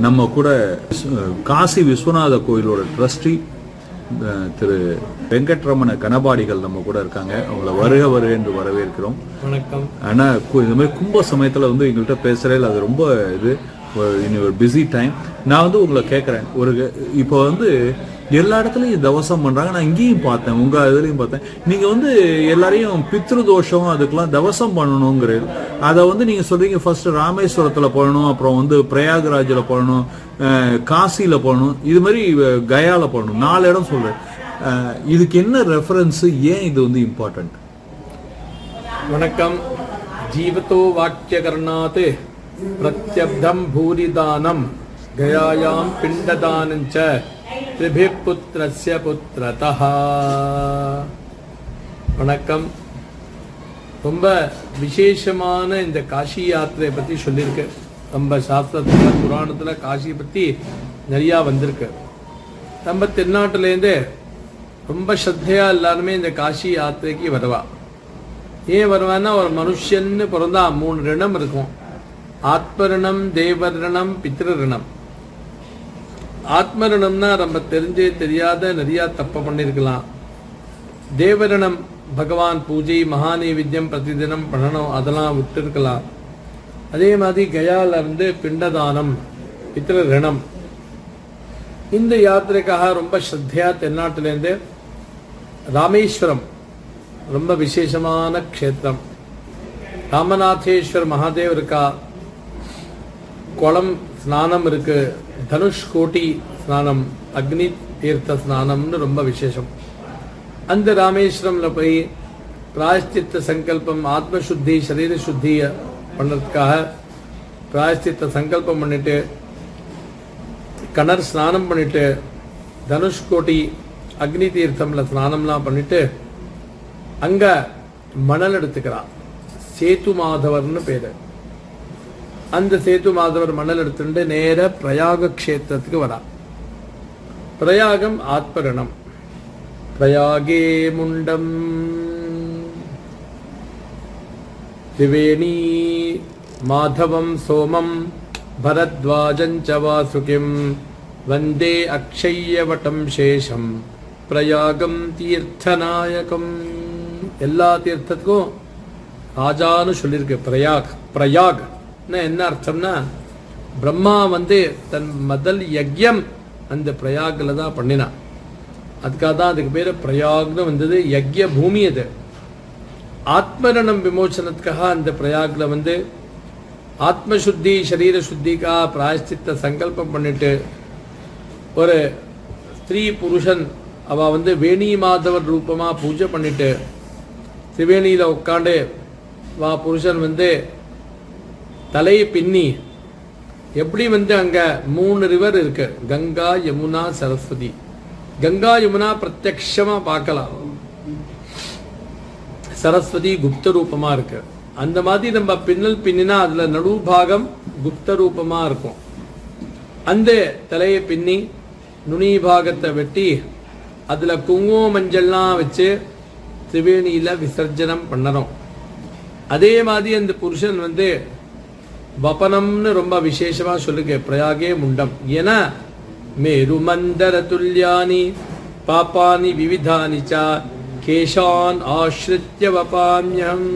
நம்ம கூட காசி விஸ்வநாத கோயிலோட ட்ரஸ்டி திரு வெங்கட்ரமண கனபாடிகள் நம்ம கூட இருக்காங்க. அவங்கள வருக வருக என்று வரவேற்கிறோம். வணக்கம். ஆனா கு- இந்த மாதிரி கும்ப சமயத்துல வந்து எங்கள்கிட்ட பேசுறேன் அது ரொம்ப இது. இனி ஒரு பிஸி டைம் நான் வந்து உங்களை கேட்குறேன் ஒரு இப்போ வந்து எல்லா இடத்துலையும் தவசம் பண்ணுறாங்க நான் இங்கேயும் பார்த்தேன். உங்க இதுலேயும் பார்த்தேன். நீங்கள் வந்து எல்லாரையும் பித்ரு தோஷம் அதுக்கெல்லாம் தவசம் பண்ணணுங்கிறது. அதை வந்து நீங்கள் சொல்கிறீங்க ஃபஸ்ட்டு ராமேஸ்வரத்தில் போடணும் அப்புறம் வந்து பிரயாகராஜில் போடணும் காசியில் போடணும் இது மாதிரி கயாவில் கயால போடணும் நாலு இடம் சொல்கிறேன் இதுக்கு என்ன ரெஃபரன்ஸு ஏன் இது வந்து இம்பார்ட்டண்ட் வணக்கம். ஜீவதோ வாக்கியகர்ணாத். பிரத்யப்தம் பூரிதானம் கயாயாம் பிண்டதானஞ்ச திரிபி புத்திரஸ்ய புத்திரதா வணக்கம். ரொம்ப விசேஷமான இந்த காஷி யாத்திரையை பற்றி சொல்லியிருக்கு. நம்ம சாஸ்திரத்தில் புராணத்தில் காஷியை பற்றி நிறையா வந்திருக்கு. நம்ம தென்னாட்டிலேருந்து ரொம்ப ஸ்ரத்தையாக எல்லாருமே இந்த காஷி யாத்திரைக்கு வருவா. ஏன் வருவான்னா ஒரு மனுஷன்னு பிறந்தா மூணு ரிணம் இருக்கும். ஆத்மரிணம் தேவரிணம் பித்ருரிணம். ஆத்மரிணம்னா நம்ம தெரிஞ்சே தெரியாத நிறையா தப்பை பண்ணியிருக்கலாம் தேவரிணம் பகவான் பூஜை மகாநைவேத்தியம் பிரதிதினம் பண்ணணும் அதெல்லாம் விட்டுருக்கலாம். அதே மாதிரி கயால இருந்து பிண்டதானம் பித்ரு இந்த யாத்திரைக்காக ரொம்ப ஸ்ரத்தையா தென்னாட்டிலேருந்து ராமேஸ்வரம் ரொம்ப விசேஷமான க்ஷேத்திரம். ராமநாதேஸ்வர் மகாதேவ் இருக்கா குளம் ஸ்நானம் இருக்கு. தனுஷ் கோட்டி ஸ்நானம் அக்னி தீர்த்த ஸ்நானம்னு ரொம்ப விசேஷம். அந்த ராமேஸ்வரம்ல போய் பிராயஷ்டித்த சங்கல்பம் ஆத்ம சுத்தி சரீர சுத்தியை பண்ணுறதுக்காக பிராயஷ்டித்த சங்கல்பம் பண்ணிட்டு கணர் ஸ்நானம் பண்ணிட்டு தனுஷ்கோட்டி அக்னி தீர்த்தம்ல ஸ்நானம்லாம் பண்ணிட்டு அங்க மணல் எடுத்துக்கிறான். சேத்து மாதவர்னு பேரு. அந்த சேது மாதவர் மணல் எடுத்துட்டு நேர பிரயாக கஷேத்திரத்துக்கு வரா. பிரயாகம் ஆத்மரணம். பிரயாகே முண்டம். திவேணி மாதவம் சோமம் பரத்வாஜஞ்ச வாசுகிம். வந்தே அக்ஷய்யவட்டம் சேஷம். பிரயாகம் தீர்த்தநாயகம். எல்லா தீர்த்தத்துக்கும் ராஜான்னு சொல்லியிருக்கு பிரயாக் பிரயாக். என்ன அர்த்தம்னா பிரம்மா வந்து தன் முதல் யஜ்யம் அந்த பிரயாகில் தான் பண்ணினான் அதுக்காக தான் அதுக்கு பேர் பிரயாக்னு வந்தது யஜ்ய பூமி அது. ஆத்மரணம் விமோசனத்துக்காக அந்த பிரயாகில் வந்து ஆத்மசுத்தி சரீர சுத்திக்காக பிராயஷ்சித்த சங்கல்பம் பண்ணிட்டு ஒரு ஸ்திரீ புருஷன் அவ வந்து வேணி மாதவர் ரூபமாக பூஜை பண்ணிட்டு திரிவேணியில் உட்காந்து வா புருஷன் வந்து தலையை பின்னி. எப்படி வந்து அங்கே மூணு ரிவர் இருக்கு? கங்கா யமுனா சரஸ்வதி. கங்கா யமுனா பிரத்யக்ஷமாக பார்க்கலாம். சரஸ்வதி குப்த ரூபமாக இருக்கு. அந்த மாதிரி நம்ம பின்னல் பின்னினா அதில் நடு பாகம் குப்த ரூபமாக இருக்கும். அந்த தலையை பின்னி நுனி பாகத்தை வெட்டி அதில் குங்குமம் மஞ்சள்லாம் வச்சு திரிவேணியில் விசர்ஜனம் பண்ணணும் அதே மாதிரி அந்த புருஷன் வந்து வபனம்னு ரொம்ப விசேஷமா சொல்லுங்க பிரயாகே முண்டம். ஏன்னா மேருமந்தர துல்லியானி பாப்பானி விவிதானி சா கேஷான் ஆஸ்ரித்ய வபாமியம்.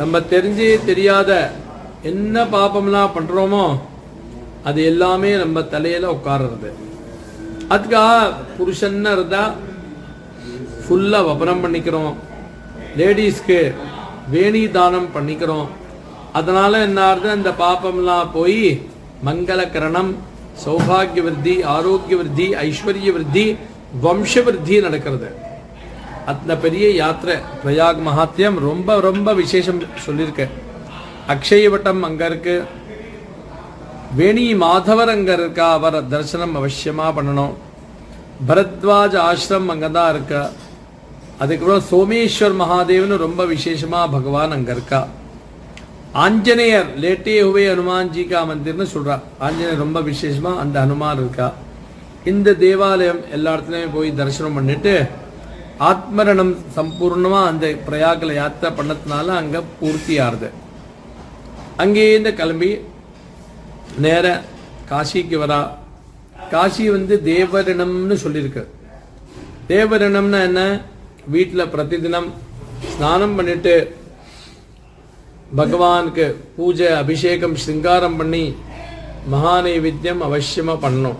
நம்ம தெரிஞ்சே தெரியாத என்ன பாப்பம்லாம் பண்றோமோ அது எல்லாமே நம்ம தலையில உட்கார்றது. அதுக்காக புருஷன்னு இருந்தா ஃபுல்லாக வபனம் பண்ணிக்கிறோம். லேடிஸ்க்கு வேணி தானம் பண்ணிக்கிறோம். அதனால என்ன ஆகுது? அந்த பாப்பம்லாம் போய் மங்களகரணம் சௌபாகிய விருத்தி ஆரோக்கிய விருத்தி ஐஸ்வர்ய விருத்தி வம்ச விருத்தி நடக்கிறது. அந்த பெரிய யாத்திரை பிரயாக் மகாத்தியம் ரொம்ப ரொம்ப விசேஷம் சொல்லியிருக்கு. அக்ஷயவட்டம் வட்டம் இருக்கு. வேணி மாதவர் அங்கே இருக்கா? அவர் தரிசனம் அவசியமாக பண்ணணும். பரத்வாஜ் ஆசிரம் அங்கதான் இருக்கா? அதுக்கப்புறம் சோமேஸ்வர் மகாதேவன் ரொம்ப விசேஷமாக பகவான் அங்கே இருக்கா? ஆஞ்சநேயர் லேட்டே ஹுவே ஹனுமான் ஜி கா மந்திர்னு சொல்கிறார் ஆஞ்சநேயர் ரொம்ப விசேஷமாக அந்த ஹனுமான் இருக்கா. இந்த தேவாலயம் எல்லா இடத்துலையுமே போய் தரிசனம் பண்ணிட்டு ஆத்மரணம் சம்பூர்ணமாக அந்த பிரயாகில் யாத்திரை பண்ணதுனால அங்கே பூர்த்தி ஆறுது. அங்கேருந்து கிளம்பி நேர காசிக்கு வரா. காசி வந்து தேவரிணம்னு சொல்லியிருக்கு. தேவரிணம்னா என்ன? வீட்டில் பிரதிதினம் ஸ்நானம் பண்ணிட்டு பகவானுக்கு பூஜை அபிஷேகம் சிங்காரம் பண்ணி மகா நைவேத்தியம் அவசியமாக பண்ணணும்.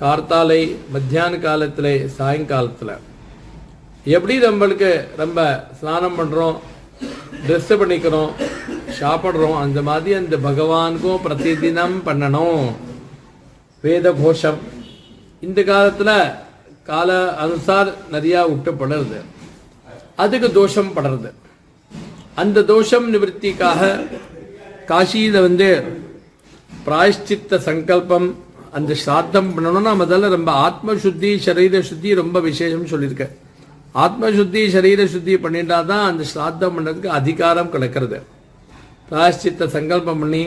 கார்த்தாலை மத்தியான காலத்தில் சாயங்காலத்தில். எப்படி நம்மளுக்கு நம்ம ஸ்நானம் பண்ணுறோம் ட்ரெஸ்ஸு பண்ணிக்கிறோம் சாப்பிட்றோம் அந்த மாதிரி அந்த பகவானுக்கும் பிரதிதினம் பண்ணணும். வேத கோஷம் இந்த காலத்தில் கால அனுசார் நிறையா விட்டு படுறது அதுக்கு தோஷம் படுறது. அந்த தோஷம் நிவர்த்திக்காக காசியில் வந்து பிராயஷ்சித்த சங்கல்பம் அந்த ஸ்ராத்தம் பண்ணணும்னா முதல்ல ரொம்ப ஆத்ம சுத்தி சரீர சுத்தி ரொம்ப விசேஷம் சொல்லியிருக்கேன் ஆத்ம சுத்தி சரீர சுத்தி பண்ணிட்டா தான் அந்த ஸ்ராத்தம் பண்ணுறதுக்கு அதிகாரம் கிடைக்கிறது. பிராயஷ்சித்த சங்கல்பம் பண்ணி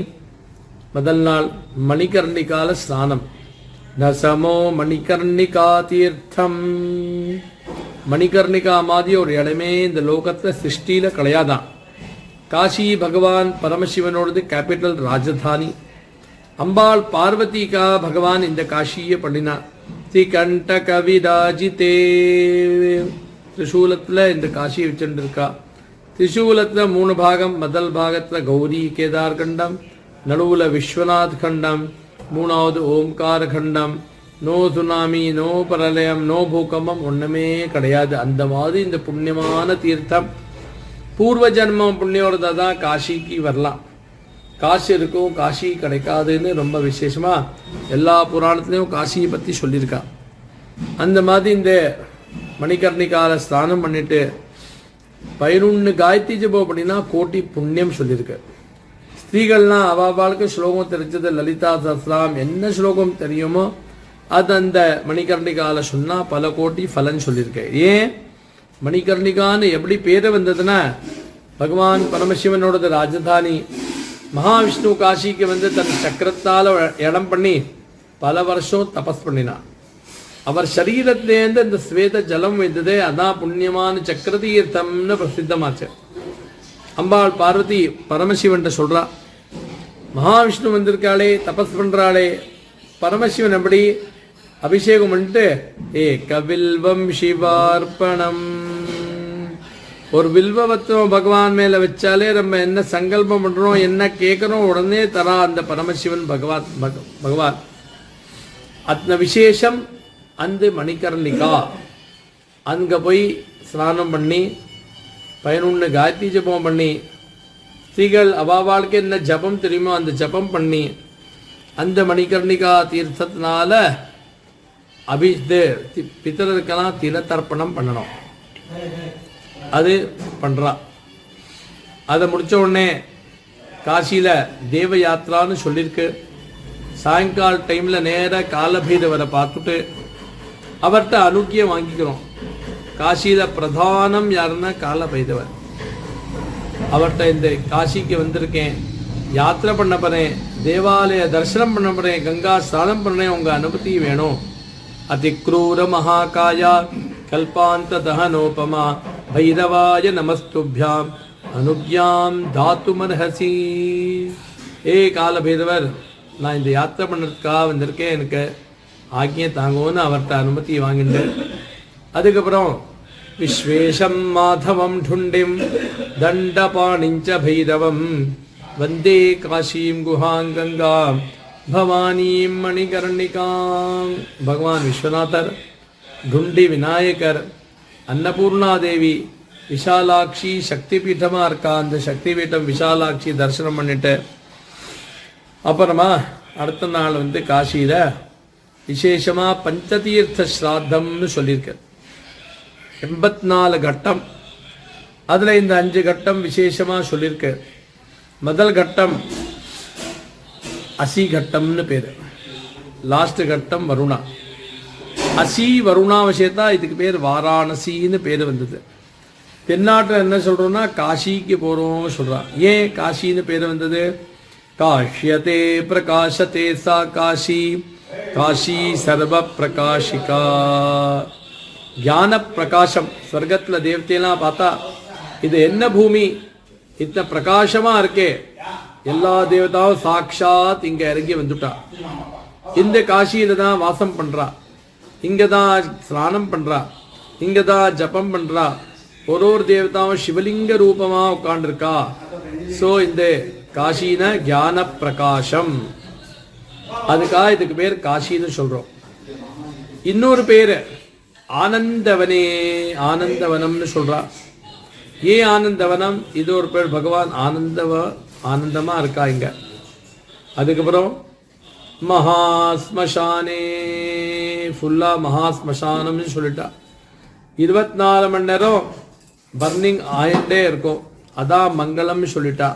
முதல் நாள் மணிகர்ணிகால ஸ்நானம். நசமோ மணிகர்ணிகா தீர்த்தம். மணிகர்ணிகா மாதிரி ஒரு இடமே இந்த லோகத்தில் சிருஷ்டியில் கிடையாதான். காசி பகவான் பரமசிவனோடது கேபிட்டல் ராஜதானி. அம்பாள் பார்வதிகா பகவான் இந்த காசியை பண்ணினார் திகண்ட கவிராஜிதே திரிசூலத்தில் இந்த காசியை வச்சுட்டு இருக்கா திரிசூலத்துல மூணு பாகம் முதல் பாகத்தில் கௌரி கேதார் கண்டம் நடுவுல விஸ்வநாத் கண்டம் மூணாவது ஓம்கார கண்டம். நோ சுனாமி நோ பரலயம் நோ பூகம்பம் ஒன்றுமே கிடையாது. அந்த மாதிரி இந்த புண்ணியமான தீர்த்தம் பூர்வ ஜென்மம் புண்ணியோட தான் காசிக்கு வரலாம். காசு இருக்கும் காசி கிடைக்காதுன்னு ரொம்ப விசேஷமாக எல்லா புராணத்துலேயும் காசியை பற்றி சொல்லியிருக்கான் அந்த மாதிரி இந்த மணிகர்ணிக்கால ஸ்நானம் பண்ணிட்டு பதினொன்று காயத்ரி ஜபம் அப்படின்னா கோட்டி புண்ணியம் சொல்லியிருக்கு. ஸ்திரீகள்லாம் அவாவாளுக்கு ஸ்லோகம் தெரிஞ்சது லலிதா சஸ்லாம் என்ன ஸ்லோகம் தெரியுமோ அது அந்த மணிகர்ணிகால சொன்னால் பல கோட்டி ஃபலன் சொல்லியிருக்கேன் ஏன்? மணிகர்ணிகான்னு எப்படி பேர் வந்ததுன்னா பகவான் பரமசிவனோடது ராஜதானி. மகாவிஷ்ணு காசிக்கு வந்து தன் சக்கரத்தால் இடம் பண்ணி பல வருஷம் தபஸ் பண்ணினான். அவர் சரீரத்திலேருந்து இந்த ஸ்வேத ஜலம் வந்ததே அதான் புண்ணியமான சக்கர தீர்த்தம்னு பிரசித்தமாச்சு. அம்பாள் பார்வதி பரமசிவன்ட்ட சொல்கிறா மகாவிஷ்ணு வந்திருக்காளே தபஸ் பண்ணுறாளே பரமசிவன் எப்படி? அபிஷேகம் பண்ணிட்டு ஏ கவில்வம் சிவார்ப்பணம். ஒரு வில்வவத்துவம் பகவான் மேல வச்சாலே நம்ம என்ன சங்கல்பம் பண்றோம் என்ன கேட்குறோம் உடனே தரா அந்த பரமசிவன் பகவான் பகவான். அந்த விசேஷம் அந்த மணிகர்ணிகா. அங்க போய் ஸ்நானம் பண்ணி பதினொன்று காயத்ரி ஜபம் பண்ணி ஸ்திரீகள் அவாவாளுக்கு என்ன ஜபம் தெரியுமோ அந்த ஜபம் பண்ணி அந்த மணிகர்ணிகா தீர்த்தத்தினால அபி இது தி- பித்தருக்கெல்லாம் திலத்தர்ப்பணம் பண்ணணும். அது பண்ணுறா அதை முடிச்ச உடனே காசியில் தேவ யாத்திரான்னு சொல்லியிருக்கு சாயங்கால டைமில் நேராக காலபைரவரை பார்த்துட்டு அவர்கிட்ட அனுக்கியம் வாங்கிக்கிறோம். காசியில பிரதானம் யாருன்னா காலபைரவர் அவர்கிட்ட இந்த காசிக்கு வந்திருக்கேன். யாத்திரை பண்ண போகிறேன் தேவாலய தரிசனம் பண்ண போகிறேன் கங்கா ஸ்நானம் பண்ணேன் உங்கள் அனுமதி வேணும். அதிக்ரூர மகாகாயா கல்பாந்த தகனோபமா பைரவாய நமஸ்துபியாம் அனுக்யாம் தாத்துமர்ஹசி ஏ கால பைரவர் நான் இந்த யாத்திரை பண்ணுறதுக்காக வந்திருக்கேன். எனக்கு ஆக்கிய தாங்கோன்னு அவர்கிட்ட அனுமதி வாங்கிட்டு அதுக்கப்புறம் விஸ்வேஷம் மாதவம் டுண்டிம் தண்டபாணிஞ்ச பைரவம் வந்தே காஷீம் குஹாங் கங்காம் பவானீம் மணிகர்ணிகாம். பகவான் விஸ்வநாதர் டுண்டி விநாயகர் அன்னபூர்ணாதேவி விஷாலாட்சி சக்தி பீட்டமாக இருக்கா அந்த சக்தி பீட்டம் விஷாலாட்சி தரிசனம் பண்ணிட்டு அப்புறமா அடுத்த நாள் வந்து காசியில் விசேஷமாக பஞ்சதீர்த்த ஸ்ராத்தம்னு சொல்லியிருக்கு. எண்பத்தி நாலு கட்டம். அதில் இந்த அஞ்சு கட்டம் விசேஷமாக சொல்லியிருக்கு. முதல் கட்டம் அசி கட்டம்னு பேரு. லாஸ்ட் கட்டம் வருணா. அசி வருணாவசியத்தா இதுக்கு பேர் வாராணசின்னு பேர் வந்தது. தென்னாட்டில் என்ன சொல்கிறோன்னா காசிக்கு போகிறோம் சொல்கிறான் ஏன் காசின்னு பேர் வந்தது? காஷ்யதே பிரகாசத்தே சா காஷி காஷி சர்வ பிரகாஷிகா. ஞான பிரகாசம் ஸ்வர்க்கத்தில் தேவத்தையெல்லாம் பார்த்தா இது என்ன பூமி? இத்தனை பிரகாசமாக இருக்கே. எல்லா தேவதாவும் சாக்ஷாத் இங்கே இறங்கி வந்துட்டா. இந்த காசியில தான் வாசம் பண்ணுறா இங்க தான் ஸ்நானம் பண்றா. இங்க தான் ஜபம் பண்றா. ஒரு ஒரு தேவதாவும் சிவலிங்க ரூபமா உட்காண்டிருக்கா சோ இந்த காசின ஞான பிரகாசம் அதுக்காக இதுக்கு பேர் காசின்னு சொல்றோம். இன்னொரு பேரு ஆனந்தவனே ஆனந்தவனம்னு சொல்றா. ஏன் ஆனந்தவனம்? இது ஒரு பேர் பகவான் ஆனந்தவ ஆனந்தமா இருக்கா இங்க. அதுக்கப்புறம் மகாஸ்மசானே ஃபுல்லாக மகா ஸ்மசானம்னு சொல்லிட்டா இருபத்தி நாலு மணி நேரம் பர்னிங் ஆயிட்டே இருக்கும் அதான் மங்களம்னு சொல்லிட்டா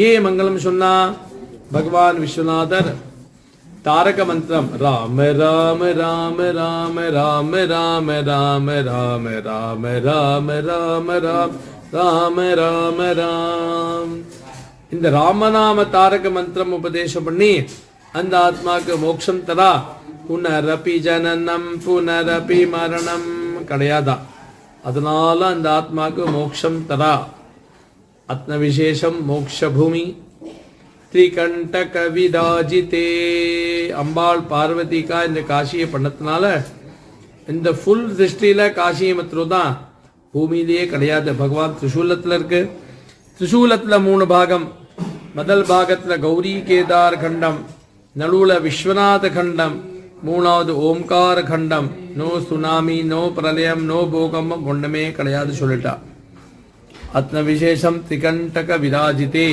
ஏன் மங்களம் சொன்னா பகவான் விஸ்வநாதர் தாரக மந்திரம் ராம ராம ராம ராம ராம ராம ராம ராம ராம ராம ராம ராம் ராம ராம ராம் இந்த ராமநாம தாரக மந்திரம் உபதேசம் பண்ணி அந்த ஆத்மாக்கு மோட்சம் தரா புனரபி ஜனனம் புனரபி மரணம். கிடையாதா? அதனால அந்த ஆத்மாக்கு மோக்ஷம் தரா அத்ன விசேஷம் மோக்ஷ பூமி கவிதாஜிதே அம்பாள் பார்வதிக்கா இந்த காசியை பண்ணதுனால இந்த ஃபுல் திருஷ்டியில் காசியை மாத்திரம் தான் பூமியிலேயே கிடையாது. பகவான் திரிசூலத்துல இருக்கு. திரிசூலத்துல மூணு பாகம். முதல் பாகத்தில் கௌரி கேதார் கண்டம். நடுவுல விஸ்வநாத கண்டம். மூணாவது ஓம்கார கண்டம். நோ சுனாமி நோ பிரளயம் நோ பூகம்பம் ஒண்ணுமே கிடையாது சொல்லிட்டா. அத்ன விசேஷம் திகண்டக விராஜிதே.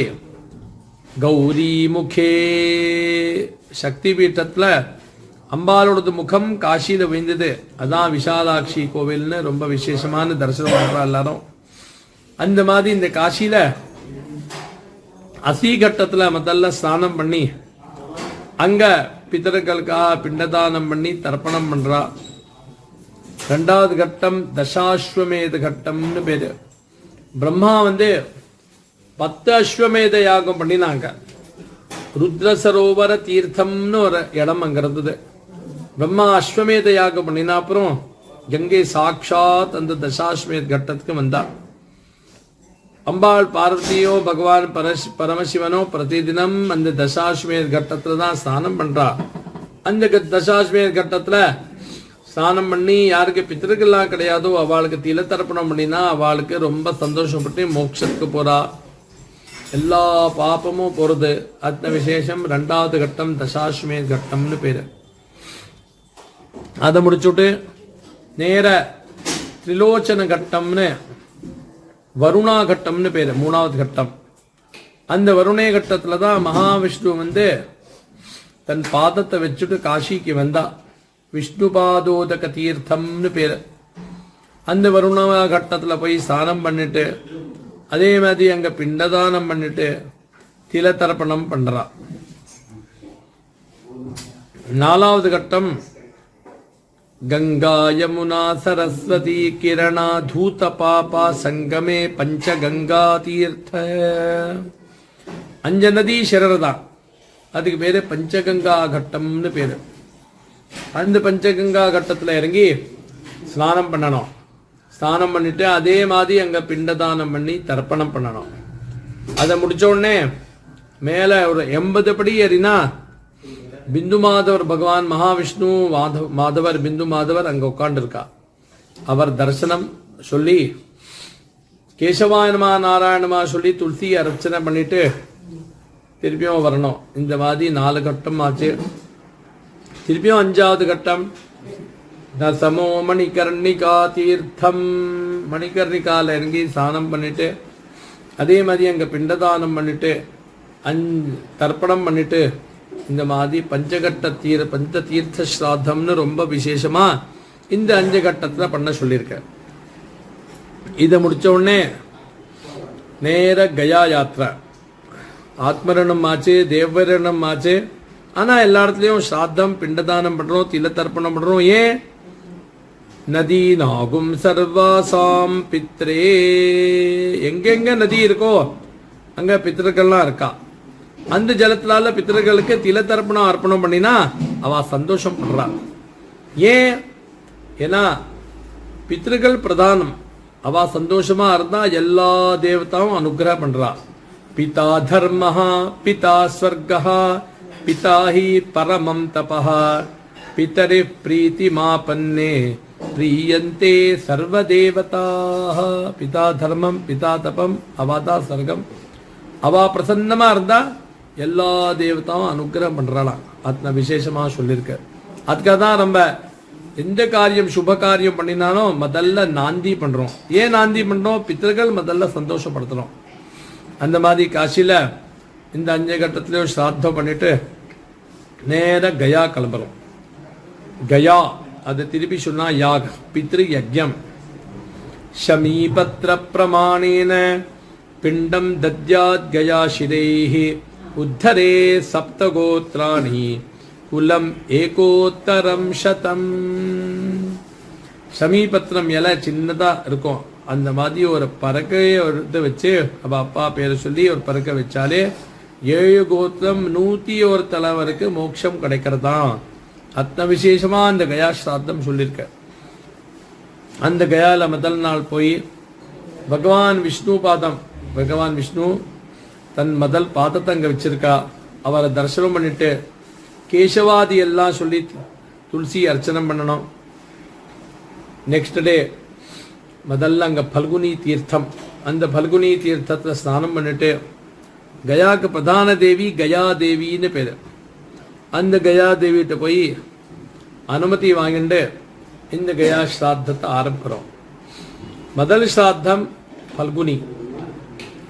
கௌரி முகே. சக்தி பீட்டத்தில் அம்பாளோடது முகம் காசியில விழுந்தது. அதான் விஷாலாட்சி கோவில்னு ரொம்ப விசேஷமான தரிசனம் பண்ணுறா எல்லாரும். அந்த மாதிரி இந்த காசியில அசீகட்டத்துல முதல்ல ஸ்நானம் பண்ணி அங்கே பிதர்களுக்காக பிண்டதானம் பண்ணி தர்ப்பணம் பண்றா. ரெண்டாவது கட்டம் தசாஸ்வமேத கட்டம்னு பேரு. பிரம்மா வந்து பத்து அஸ்வமேத யாகம் பண்ணினாங்க. ருத்ர சரோவர தீர்த்தம்னு ஒரு இடம் அங்க இருந்தது. பிரம்மா அஸ்வமேத யாகம் பண்ணினா அப்புறம் கங்கை சாட்சாத் அந்த தசாஸ்வமேத கட்டத்துக்கு வந்தா. அம்பாள் பார்வதியோ பகவான் பரஷ் பரமசிவனோ பிரதிதினம் அந்த தசாஸ்மேர் கட்டத்துல தான் ஸ்நானம் பண்றா. அந்த க- தசாஸ்வமேத கட்டத்துல ஸ்நானம் பண்ணி யாருக்கு பித்திருக்கெல்லாம் கிடையாதோ அவளுக்கு திலத்தர்ப்பணம் பண்ணினா அவளுக்கு ரொம்ப சந்தோஷப்பட்டு மோட்சத்துக்கு போறா. எல்லா பாப்பமும் போறது. அத்த விசேஷம் ரெண்டாவது கட்டம் தசாஸ்மேர் கட்டம்னு பேரு. அதை முடிச்சுட்டு நேர திரிலோச்சன கட்டம்னு வருணா கட்டம்னு பேர் மூணாவது கட்டம். அந்த வருணே கட்டத்தில் தான் மகாவிஷ்ணு வந்து தன் பாதத்தை வச்சுட்டு காசிக்கு வந்தா. விஷ்ணு பாதோதக தீர்த்தம்னு பேர். அந்த வருண கட்டத்தில் போய் ஸ்நானம் பண்ணிட்டு அதே மாதிரி அங்கே பிண்டதானம் பண்ணிட்டு திலத்தர்ப்பணம் பண்ணுறா நாலாவது கட்டம் கங்கா யமுனா சரஸ்வதி கிரணா தூத பாபா சங்கமே பஞ்ச கங்கா தீர்த்த அஞ்சு நதி தான் அதுக்கு பேரு பஞ்சகங்கா கட்டம்னு பேரு. அந்த பஞ்சகங்கா கட்டத்துல இறங்கி ஸ்நானம் பண்ணணும். ஸ்நானம் பண்ணிட்டு அதே மாதிரி அங்க பிண்டதானம் பண்ணி தர்ப்பணம் பண்ணணும். அதை முடிச்ச உடனே மேல ஒரு எண்பது படி ஏறினா பிந்து மாதவர் பகவான் மகாவிஷ்ணு மாதவ மாதவர் பிந்து மாதவர் அங்கே உட்காண்டிருக்கா அவர் தரிசனம் சொல்லி கேசவாயனமா நாராயணமா சொல்லி துளசி அர்ச்சனை பண்ணிட்டு திருப்பியும் வரணும். இந்த மாதிரி நாலு கட்டம் ஆச்சு. திருப்பியும் அஞ்சாவது கட்டம். தசமோ மணிகர்ணிகா தீர்த்தம். மணிகர்ணிகால இறங்கி ஸ்நானம் பண்ணிட்டு அதே மாதிரி அங்கே பிண்டதானம் பண்ணிட்டு அஞ்சு தர்ப்பணம் பண்ணிட்டு இந்த மாதிரி பஞ்சகட்ட தீர பஞ்ச தீர்த்த ஸ்ராத்தம்னு ரொம்ப விசேஷமா இந்த அஞ்சு கட்டத்தில் பண்ண சொல்லியிருக்க இதை முடிச்ச உடனே நேர கயா யாத்திரை. ஆத்மரணம் ஆச்சு தேவரணம் ஆச்சு. ஆனா எல்லா இடத்துலயும் ஸ்ராத்தம் பிண்டதானம் பண்ணுறோம் திலத்தர்ப்பணம் பண்ணுறோம் ஏன்? நதி நாகும் சர்வாசாம் பித்ரே. எங்கெங்க நதி இருக்கோ அங்க பித்திருக்கள்லாம் இருக்கா? அந்த ஜலத்தினால பித்தர்களுக்கு தில தர்ப்பணம் அர்ப்பணம் பண்ணினா அவ சந்தோஷம் பண்றாள் ஏன்? ஏன்னா பித்திருக்கள் பிரதானம். அவ சந்தோஷமா இருந்தா எல்லா தேவதாவும் அனுகிரக பண்றா. பிதா தர்மஹா பிதா ஸ்வர்கா பிதா ஹி பரமம் தபா பித்தரி பிரீத்திமாபன்னே பிரியந்தே சர்வதேவதாக பிதா தர்மம் பிதா தபம் அவாதா சர்க்கம் அவா பிரசன்னமா இருந்தா எல்லா தேவதாவும் அனுகிரகம் பண்ணுறாளாம் அத்தனை விசேஷமாக சொல்லியிருக்க. அதுக்காக தான் நம்ம எந்த காரியம் சுப காரியம் பண்ணினாலும் முதல்ல நாந்தி பண்ணுறோம் ஏன் நாந்தி பண்ணுறோம் பித்தர்கள் முதல்ல சந்தோஷப்படுத்துகிறோம் அந்த மாதிரி காசியில் இந்த அஞ்சு கட்டத்துலேயும் சாத்தம் பண்ணிவிட்டு நேராக கயா கிளம்புறோம். கயா அதை திருப்பி சொன்னால் யாக பித்ரு யஜ்யம் சமீபத்திர பிரமாணேன பிண்டம் தத்யாத் கயா சிதைஹி उद्धरे सप्तगोत्राणि कुलम् ஏகோத்தரம் சதம் சமீபத்திரம் இலை சின்னதா இருக்கும் அந்த மாதிரி ஒரு பறக்கையை எடுத்து வச்சு அவ அப்பா பேரை சொல்லி ஒரு பறக்க வச்சாலே ஏழு கோத்திரம் நூத்தி ஒரு தலைவருக்கு மோட்சம் கிடைக்கிறதாம் அத்தனை விசேஷமா அந்த கயா ஸ்ராத்தம் சொல்லியிருக்க அந்த கயால முதல் நாள் போய் பகவான் விஷ்ணு பாதம் பகவான் விஷ்ணு தன் முதல் பாதத்தை அங்கே வச்சிருக்கா. அவரை தரிசனம் பண்ணிட்டு கேசவாதி எல்லாம் சொல்லி துளசி அர்ச்சனம் பண்ணணும். நெக்ஸ்ட் டே முதல்ல அங்கே பல்குனி தீர்த்தம். அந்த பல்குனி தீர்த்தத்தில் ஸ்நானம் பண்ணிட்டு கயாக்கு பிரதான தேவி கயா தேவின்னு பேர். அந்த கயா தேவிகிட்ட போய் அனுமதி வாங்கிட்டு இந்த கயா ஸ்ராத்தத்தை ஆரம்பிக்கிறோம். முதல் ஸ்ராத்தம் பல்குனி.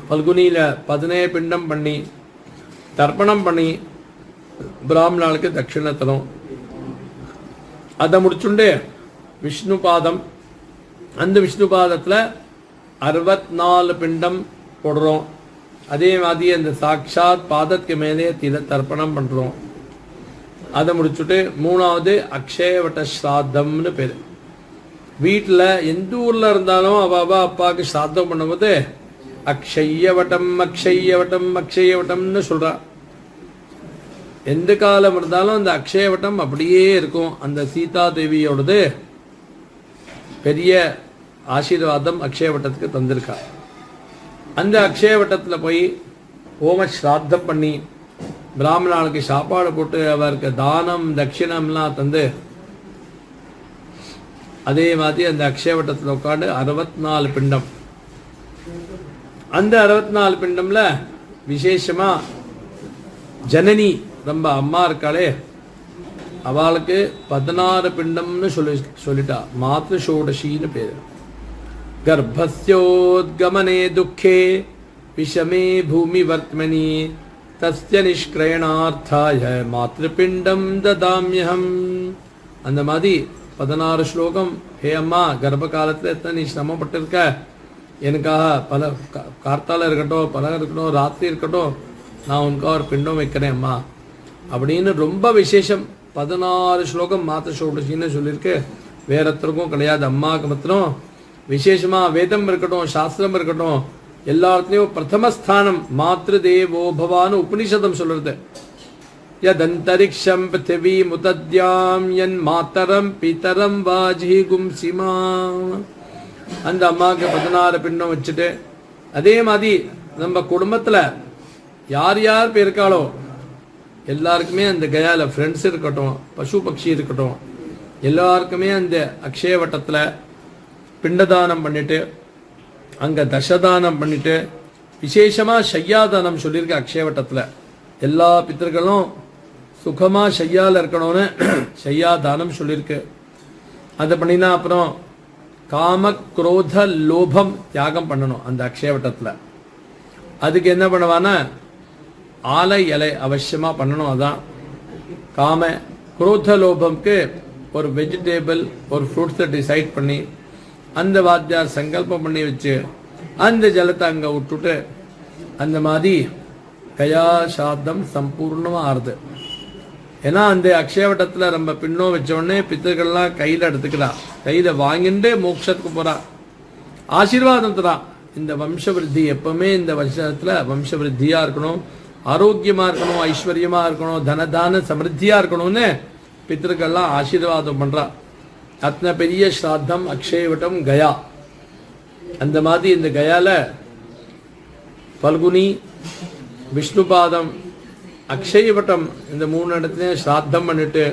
பல்குனியில் பதினே பிண்டம் பண்ணி தர்ப்பணம் பண்ணி பிராமணாளுக்கு தட்சிணை அதை முடிச்சுண்டு விஷ்ணு பாதம். அந்த விஷ்ணு பாதத்தில் அறுபத்தி நாலு பிண்டம் போடுறோம். அதே மாதிரி அந்த சாட்சாத் பாதத்துக்கு மேலே தில தர்ப்பணம் பண்ணுறோம் அதை முடிச்சுட்டு மூணாவது அக்ஷயவட்ட ஸ்ராத்தம்னு பேர். வீட்டில் எந்த ஊரில் இருந்தாலும் அவள் அவ அப்பாவுக்கு ஸ்ராத்தம் பண்ணும்போது அக்ஷய்யவட்டம் அக்ஷய்யவட்டம் அக்ஷயவட்டம்னு சொல்கிறா எந்த காலம் இருந்தாலும் அந்த அக்ஷயவட்டம் அப்படியே இருக்கும். அந்த சீதா தேவியோடது பெரிய ஆசீர்வாதம் அக்ஷயவட்டத்துக்கு தந்திருக்கா. அந்த அக்ஷயவட்டத்தில் போய் ஹோம ஸ்ராத்தம் பண்ணி பிராமணாளுக்கு சாப்பாடு போட்டு அவருக்கு தானம் தட்சிணம்லாம் தந்து அதே மாதிரி அந்த அக்ஷயவட்டத்தில் உட்காந்து அறுபத்தி நாலு பிண்டம். அந்த அறுபத்தி நாலு பிண்டம்ல விசேஷமா ஜனனி ரொம்ப அம்மா இருக்காளே. அவளுக்கு பதினாறு பிண்டம்னு சொல்லி சொல்லிட்டா. மாத்ரு ஷோடசின்னு பேரு. கர்ப்பஸ்யோத்கமனே துக்கே விஷமே பூமி வர்த்மனி தஸ்ய நிஷ்கிரயணார்த்தாய மாத்ருபிண்டம் ததாமியம் அந்த மாதிரி பதினாறு ஸ்லோகம் ஹே அம்மா கர்ப்ப காலத்தில் எத்தனை நீ சிரமப்பட்டிருக்க? எனக்காக பல கா- கார்த்தால இருக்கட்டும் பல இருக்கட்டும் ராத்திரி இருக்கட்டும் நான் உனக்காக ஒரு பிண்டம் வைக்கிறேன் அம்மா அப்படின்னு ரொம்ப விசேஷம் பதினாறு ஸ்லோகம் மாத்த சோடசின்னு சொல்லியிருக்கு வேற ஒருத்தருக்கும் கிடையாது அம்மாவுக்கு மாத்திரம் விசேஷமா வேதம் இருக்கட்டும் சாஸ்திரம் இருக்கட்டும் எல்லாத்துலயும் பிரதம ஸ்தானம் மாத்ரு தேவோ பவான்னு உபனிஷதம் சொல்றது यदन्तरिक्षं पृथिवीमुदद्यां यन्मातरं पितरं வாஜிகும்சிமா அந்த அம்மாவுக்கு பதினாறு பின்னம் வச்சுட்டு அதே மாதிரி நம்ம குடும்பத்தில் யார் யார் இப்போ இருக்காளோ எல்லாருக்குமே அந்த கயாவில் ஃப்ரெண்ட்ஸ் இருக்கட்டும் பசு பக்ஷி இருக்கட்டும் எல்லாருக்குமே அந்த அக்ஷய வட்டத்தில் பிண்டதானம் பண்ணிட்டு அங்கே தசதானம் பண்ணிட்டு விசேஷமாக ஷையாதானம் சொல்லியிருக்க அக்ஷய வட்டத்தில். எல்லா பித்தர்களும் சுகமாக ஷையாவில் இருக்கணும்னு ஷையாதானம் சொல்லியிருக்கு. அதை பண்ணினா அப்புறம் காம குரோத லோபம் தியாகம் பண்ணணும் அந்த அக்ஷயவட்டத்தில். அதுக்கு என்ன பண்ணுவானா ஆலை இலை அவசியமாக பண்ணணும் அதான். காம குரோத லோபம்க்கு ஒரு வெஜிடேபிள் ஒரு ஃப்ரூட்ஸை டிசைட் பண்ணி அந்த வாத்தியார் சங்கல்பம் பண்ணி வச்சு அந்த ஜலத்தை அங்கே விட்டுட்டு அந்த மாதிரி கயா சாப்தம் சம்பூர்ணமாக ஆறுது. ஏன்னா அந்த அக்ஷயவட்டத்தில் நம்ம பின்னோம் வச்சோடனே பித்தர்கள்லாம் கையில் எடுத்துக்கிறா. கையில் வாங்கிட்டு மோட்சத்துக்கு போகிறா ஆசீர்வாதம் தரா. இந்த வம்சவிருத்தி எப்பவுமே இந்த வருஷத்தில் வம்சவிருத்தியாக இருக்கணும். ஆரோக்கியமாக இருக்கணும் ஐஸ்வர்யமாக இருக்கணும் தனதான சமிருத்தியாக இருக்கணும்னு பித்தர்கள்லாம் ஆசீர்வாதம் பண்ணுறா அத்தனை பெரிய ஸ்ராத்தம் அக்ஷயவட்டம் கயா. அந்த மாதிரி இந்த கயாவில் பல்குனி விஷ்ணுபாதம் அக்ஷயவட்டம் இந்த மூணு இடத்துலையும் ஸ்ராத்தம் பண்ணிட்டு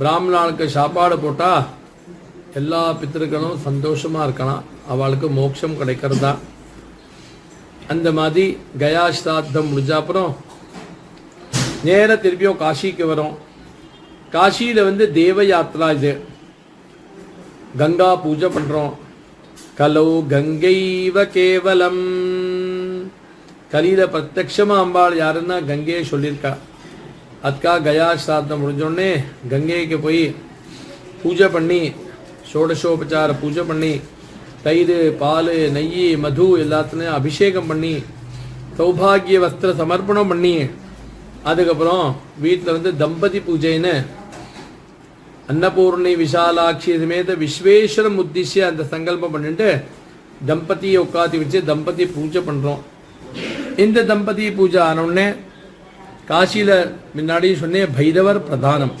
பிராமணாளுக்கு சாப்பாடு போட்டால் எல்லா பித்திருக்களும் சந்தோஷமா இருக்கலாம். அவளுக்கு மோட்சம் கிடைக்கிறதா? அந்த மாதிரி கயா சிராத்தம் முடிஞ்ச அப்புறம் நேர திருப்பியும் காசிக்கு வரோம். காசியில வந்து தேவ யாத்திரா இது. கங்கா பூஜை பண்ணுறோம் கலோ கங்கைவ கேவலம். கலியில பிரத்யக்ஷமா அம்பாள் யாருன்னா கங்கையை சொல்லியிருக்கா. அதுக்காக கயா ஸ்ராத்தம் முடிஞ்சோடனே கங்கைக்கு போய் பூஜை பண்ணி ஷோடசோபச்சார பூஜை பண்ணி தயிர் பால் நெய் மது எல்லாத்துலையும் அபிஷேகம் பண்ணி சௌபாகிய வஸ்திர சமர்ப்பணம் பண்ணி அதுக்கப்புறம் வீட்டில் வந்து தம்பதி பூஜைன்னு அன்னபூர்ணி விஷாலாட்சி இதுமேத விஸ்வேஸ்வரம் உத்திஷ்ய அந்த சங்கல்பம் பண்ணிட்டு தம்பதியை உட்காத்தி வச்சு தம்பதி பூஜை பண்ணுறோம் இந்த தம்பதி பூஜை ஆனவுடனே காசியில் முன்னாடி சொன்னேன் பைரவர் பிரதானம்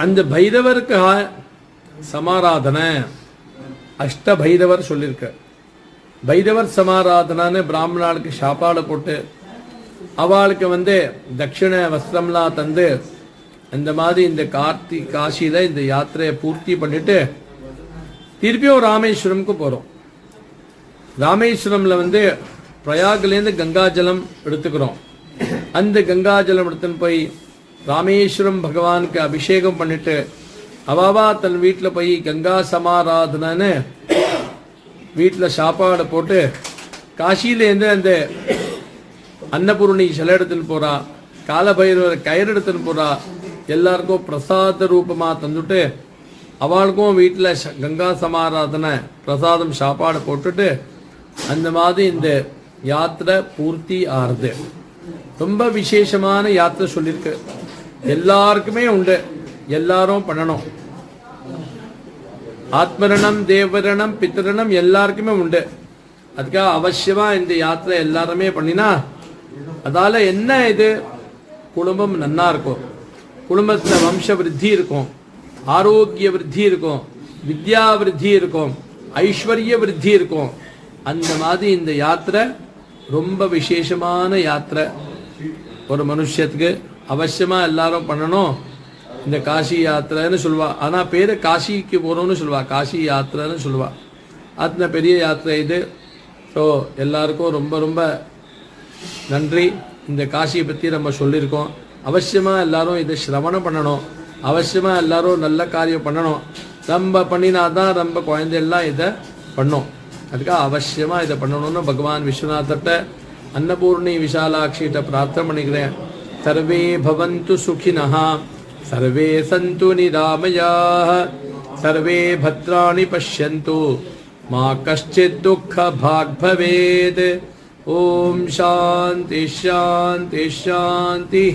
அந்த பைரவருக்கு சமாராதனை அஷ்ட பைரவர் சொல்லியிருக்க பைரவர் சமாராதனான்னு பிராமணாளுக்கு சாப்பாடு போட்டு அவளுக்கு வந்து தட்சிண வஸ்திரம்லாம் தந்து அந்த மாதிரி இந்த கார்த்தி காசியில் இந்த யாத்திரையை பூர்த்தி பண்ணிட்டு திருப்பியும் ராமேஸ்வரம்க்கு போறோம் ராமேஸ்வரம்ல வந்து பிரயாக்லேருந்து கங்காஜலம் எடுத்துக்கிறோம். அந்த கங்காஜலம் எடுத்துன்னு போய் ராமேஸ்வரம் பகவானுக்கு அபிஷேகம் பண்ணிட்டு அவாவா தன் வீட்டில் போய் கங்கா சமாராதனன்னு வீட்டில் சாப்பாடு போட்டு காசியிலேருந்து அந்த அன்னபூர்ணி சிலை எடுத்துன்னு போகிறா காலபைரவர் கயிறு எடுத்துன்னு போகிறா எல்லாருக்கும் பிரசாத ரூபமாக தந்துட்டு அவளுக்கும் வீட்டில் கங்கா சமாராதனை பிரசாதம் சாப்பாடு போட்டுட்டு அந்த மாதிரி இந்த யாத்திரை பூர்த்தி ஆறுது. ரொம்ப விசேஷமான யாத்திரை சொல்லியிருக்கு எல்லாருக்குமே உண்டு. எல்லாரும் பண்ணணும். ஆத்மரணம் தேவரணம் பித்தரணம் எல்லாருக்குமே உண்டு. அதுக்காக அவசியமா இந்த யாத்திரை எல்லாருமே பண்ணினா அதால என்ன இது? குடும்பம் நல்லா இருக்கும். குடும்பத்தில் வம்ச விருத்தி இருக்கும். ஆரோக்கிய விருத்தி இருக்கும். வித்யா விருத்தி இருக்கும். ஐஸ்வர்ய விருத்தி இருக்கும். அந்த மாதிரி இந்த யாத்திரை ரொம்ப விசேஷமான யாத்திரை. ஒரு மனுஷத்துக்கு அவசியமாக எல்லாரும் பண்ணணும். இந்த காசி யாத்திரைன்னு சொல்லுவா. ஆனால் பேர் காசிக்கு போறோம்னு சொல்லுவா. காசி யாத்திரைன்னு சொல்லுவா. அத்தனை பெரிய யாத்திரை இது. ஸோ எல்லாருக்கும் ரொம்ப ரொம்ப நன்றி. இந்த காசியை பற்றி நம்ம சொல்லியிருக்கோம். அவசியமாக எல்லாரும் இதை சிரவணம் பண்ணணும். அவசியமாக எல்லாரும் நல்ல காரியம் பண்ணணும். ரொம்ப பண்ணினா தான் நம்ம குழந்தையெல்லாம் இதை பண்ணும். அதுக்காக அவசியமாக இதை பண்ணணும்னு பகவான் விஸ்வநாதர்கிட்ட அன்னபூர்ணி விஷாலாட்சிகிட்ட பிரார்த்தனை பண்ணிக்கிறேன் சர்வே பவந்து சுகினஹா சர்வே சந்து நிராமயாக சர்வே பத்ராணி பஷ்யந்து மா கஷ்டித் துக்க பாக் பவேத் ஓம் சாந்தி ஷாந்தி ஷாந்தி